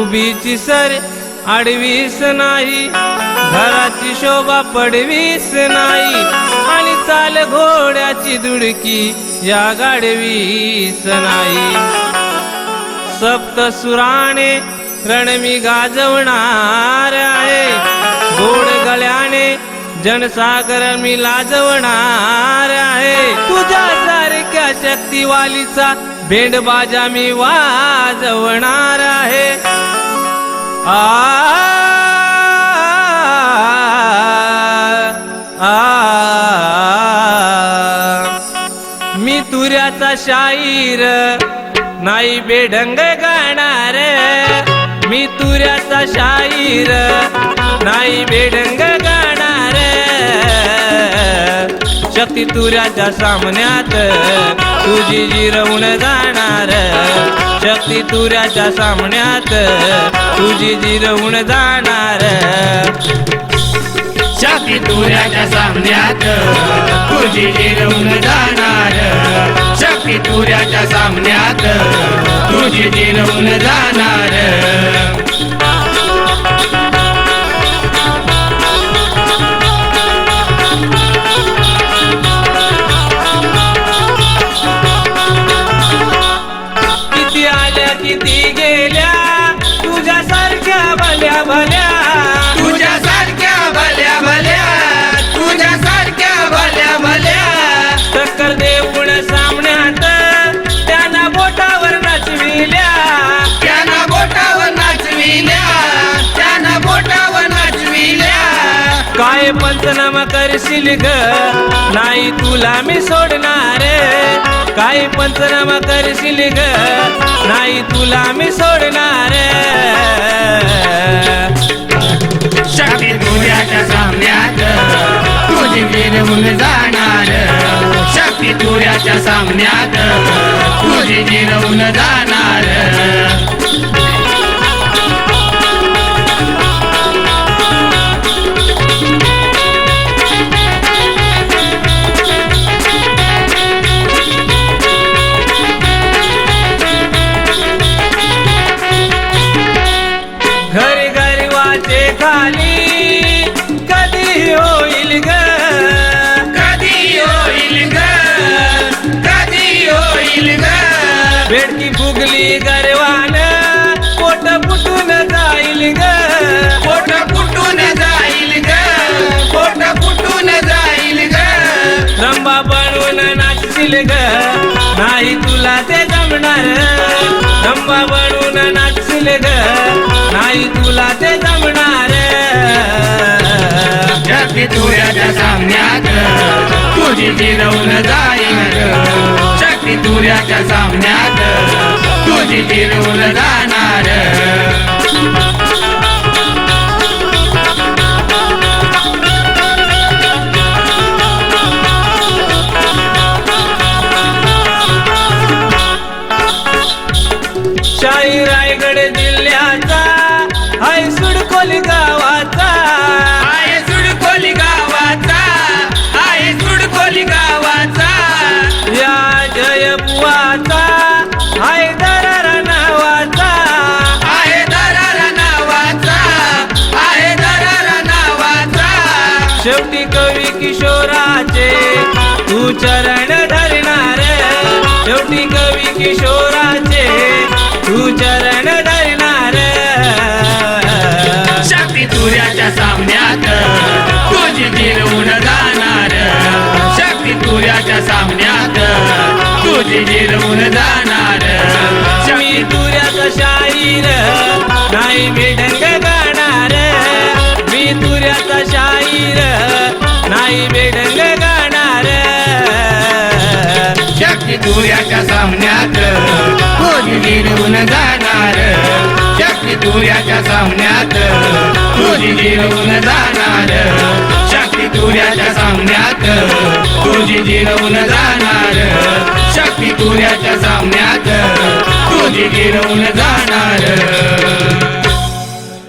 उभीची sir आडवीस नाही. घराची शोभा पडवीस नाही. आणि चाल घोड्याची दुडकी या गाडवीस नाही. सप्त सुराने रणमी गाजवणार आहे. गोड गळ्याने जनसागर मी लाजवणार आहे. तुझ्या सारख्या शक्तीवालीचा भेंड बाजा मी वाजवणार आहे आ आ मी तुऱ्याचा शाहीर नाही बेढंग गाणार मी तुऱ्याचा शाहीर नाही बेढंग गाणार शक्ती तुऱ्याच्या सामन्यात तुझी जिरवून जाणार शक्ती तुऱ्याच्या सामन्यात. तुझी जिरवून जाणार शक्ती तुऱ्याच्या सामन्यात. तुझी जिरवून जाणार शक्ती तुऱ्याच्या सामन्यात. तुझी जिरवून जाणार. आल्या किती गेल्या? तुझ्यासारख्या भल्या भल्या पंचनामा करशील ग. नाही तुला मी सोडणार काही पंचनामा करशील ग. नाही तुला मी सोडणार शक्ती तुऱ्याच्या सामन्यात तुझी जिरवून जाणार. शक्ती तुऱ्याच्या सामन्यात तुझी जिरवून जाणार. खाली कधी होईल ग? कधी होईल ग? कधी होईल ग? बेडकी फुगली गरवान. पोट फुटून जाईल ग. पोट फुटून जाईल ग. पोट फुटून जाईल ग. रंबा बनवून नाचशील ग. नाही तुला ते जमणार. रंबा बनवून नाचशील ग. नाही तुला ते जमणार. तुऱ्याच्या सामन्यात तुझी जिरवून जाईल शक्ती तुऱ्याच्या सामन्यात तुझी जिरवून जाणार शाही रायगड जिल्ह्याचा हाय सुडकोली चरण धरणार. शेवटी कवी किशोराचे तू चरण धरणार. शक्ती तुऱ्याच्या सामन्यात तुझी जिरवून जाणार. शक्ती तुऱ्याच्या सामन्यात तुझी जिरवून जाणार. मी शक्ती तुऱ्याचा शाहीर नाही मी ढंग गाणार मी तुऱ्याचा शाहीर नाही तुझी गिरवून जाणार. शक्ती तुऱ्याच्या सामन्यात. तुझी जिरवून जाणार. शक्ती तुऱ्याच्या सामन्यात. तुझी जिरवून जाणार. शक्ती तुऱ्याच्या सामन्यात. तुझी जिरवून जाणार.